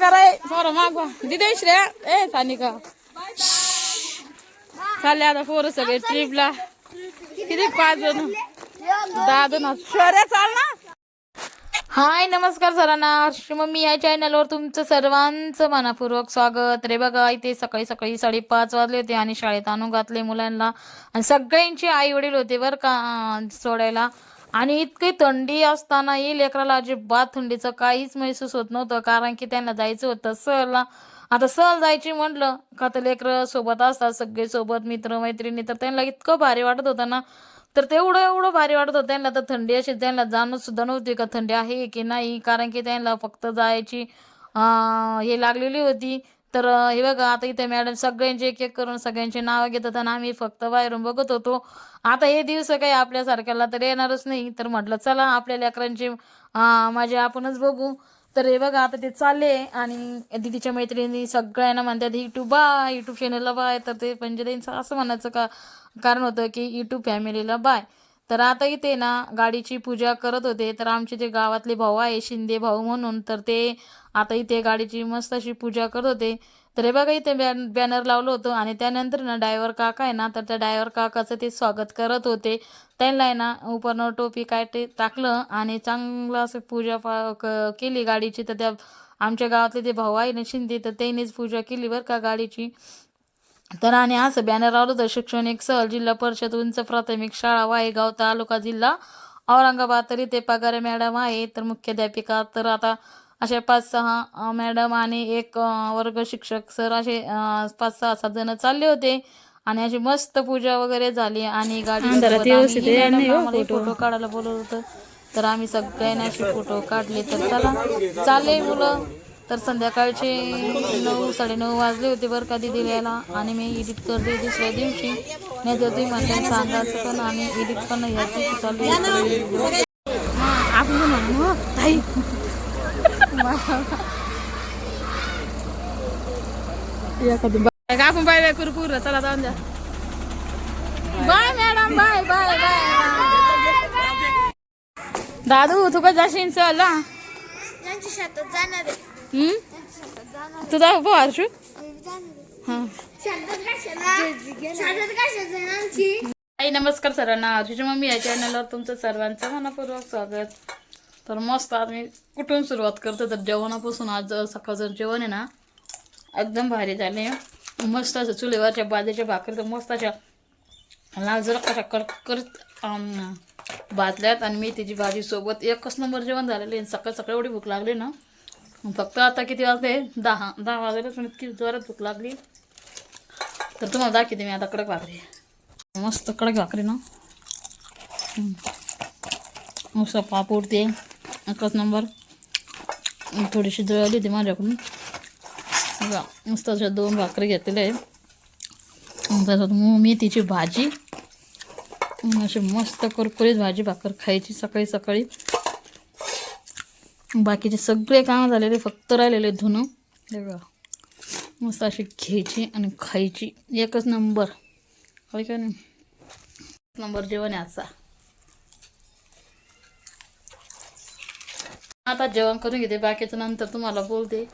मागवा. ए सानिका. चालले आता पोरं सगळे ट्रिपला किती पाच जण? दहा जण शर्या चाल ना. हाय नमस्कार सरांना. मम्मी या चॅनलवर तुमचं सर्वांचं मनापूर्वक स्वागत. रे बघा इथे सकाळी सकाळी साडेपाच वाजले होते आणि शाळेत आणून घातले मुलांना. आणि सगळ्यांचे आई वडील होते बरं का सोडायला. आणि इतकी थंडी असतानाही लेकराला अजिबात थंडीचं काहीच महसूस होत नव्हतं कारण की त्यांना जायचं होतं सहलला. आता सहल जायची म्हटलं का तर लेकरं सोबत असतात सगळे सोबत मित्र मैत्रिणी तर त्यांना इतकं भारी वाटत होतं ना. तर तेवढं एवढं भारी वाटत होतं त्यांना तर थंडी अशी त्यांना जाणवत सुद्धा नव्हती का थंडी आहे की नाही कारण की त्यांना फक्त जायची हे लागलेली होती. तर हे बघा आता इथे मॅडम सगळ्यांचे एक एक करून सगळ्यांचे नावं घेत होता आणि आम्ही फक्त बाहेरून बघत होतो. आता हे दिवस काही आपल्यासारख्याला तर येणारच नाही. तर म्हटलं चला आपल्या लेकरांची माझे आपणच बघू. तर हे बघा आता ते चालले आणि दिदीच्या मैत्रिणी सगळ्यांना म्हणतात युट्यूब बाय युट्यूब चॅनलला बाय तर ते म्हणजे असं म्हणायचं का कारण होतं की युट्यूब फॅमिलीला बाय तर आता इथे ना गाडीची पूजा करत होते. तर आमचे जे गावातले भाऊ आहे शिंदे भाऊ म्हणून तर ते आता इथे गाडीची मस्त अशी पूजा करत होते. तर हे बघा इथे बॅन बॅनर लावलं होतं आणि त्यानंतर ना डायव्हर काका आहे ना तर त्या डायव्हर काकाचं ते स्वागत करत होते. त्यांना आहे ना उपरनं टोपी काय ते टाकलं आणि चांगलं असं पूजा पा क- केली गाडीची. तर त्या आमच्या गावातले ते भाऊ आहे ना शिंदे तर त्यांनीच पूजा केली बरं का गाडीची. तर आणि असं बॅनर लावलं होतं शैक्षणिक सहल जिल्हा परिषद उंच प्राथमिक शाळा वायगाव तालुका जिल्हा औरंगाबाद. तरी ते पगारे मॅडम आहे तर मुख्याध्यापिका. तर आता असे पाच सहा मॅडम आणि एक वर्ग शिक्षक सर असे पाच सहा सात जण चालले होते. आणि अशी मस्त पूजा वगैरे झाली आणि गाडी फोटो काढायला बोलवलं होतं. तर आम्ही सगळ्यांनी असे फोटो काढले. तर चला चालले मुलं. तर संध्याकाळचे नऊ साडेनऊ वाजले होते बरं का दिदी यायला आणि मी एडिट करते दुसऱ्या दिवशी. नाही तर तुम्ही म्हणता सांगायचं पण आणि एडिट पण याची चालू आहे. आपण पण म्हणू ताई. आपण बाय बाय करू पूर्ण चला जाऊन द्या. Bye madam bye bye bye. दादू तू का जाशील चल त्यांची शेतात जाणार आहे हम्म? त्यांच्या तुझा आई नमस्कार सर्वांना हर्षूच्या मम्मी या चॅनलवर तुमचं सर्वांचं मनापूर्वक स्वागत तर मस्त आज मी कुठून सुरुवात करतो तर जेवणापासून आज सकाळचं जेवण आहे ना एकदम भारी झाले मस्त असं चुलीवरच्या बाजूच्या भाकरी तर मस्त अशा लाल जर कशा कडकरीत भाजल्यात आणि मी भाजी सोबत एकच नंबर जेवण झालेलं आहे सकाळ सकाळी एवढी भूक लागली ना फक्त आता किती वाजले? दहा. दहा वाजलेच पण इतकी जोरात भूक लागली. तर तुम्हाला दाखवते मी आता कडक भाकरी. मस्त कडक भाकरी ना. मस्त पापड ते एकच नंबर. थोडीशी जळली होती माझ्याकडून. बघा, मस्त अशा दोन भाकरी घेतलेल्या आहे त्याच्यात मेथीची भाजी. अशी मस्त कुरकुरीत भाजी भाकर खायची सकाळी सकाळी. बाकीचे सगळे कामं झालेले फक्त राहिलेले धुणं. बघा. मस्त अशी घ्यायची आणि खायची. एकच नंबर. होय का नाही? नंबर जेवण आजचा. आता जेवण करून घेते बाकीचं नंतर तुम्हाला बोलते.